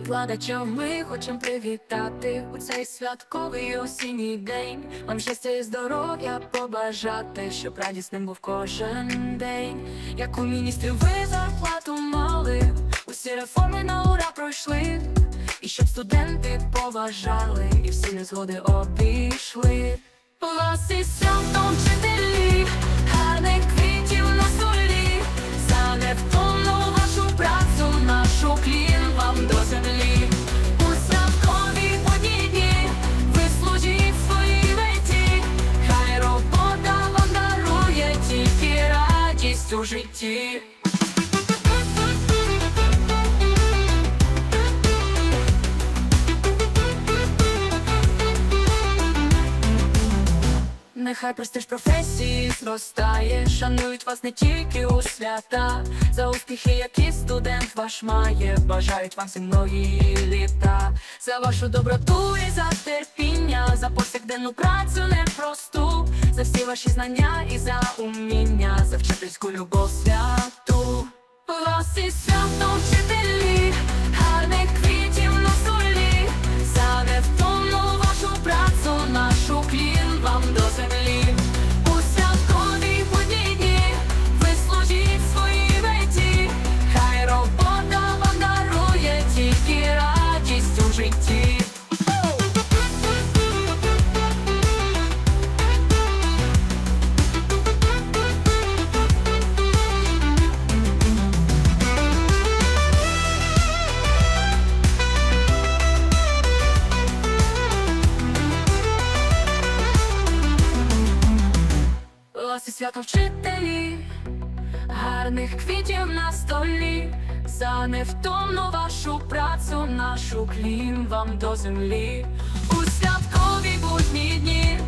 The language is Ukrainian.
Викладача ми хочемо привітати у цей святковий осінній день. Вам щастя і здоров'я побажати, щоб радісним був кожен день. Як у міністрів ви зарплату мали, усі реформи на ура пройшли. І щоб студенти поважали, і всі незгоди обійшли. Вас із святом житті. Нехай престиж професії зростає, шанують вас не тільки у свята, за успіхи, які студент ваш має, бажають вам земної літа, за вашу доброту і за терпіння, за повсякденну працю непросту, за всі ваші знання і за уміння, за вчительську любов святу. Вас із святом свято вчителі, гарних квітів на столі, за невтомну вашу працю, нашу клін вам до землі. У святкові будні дні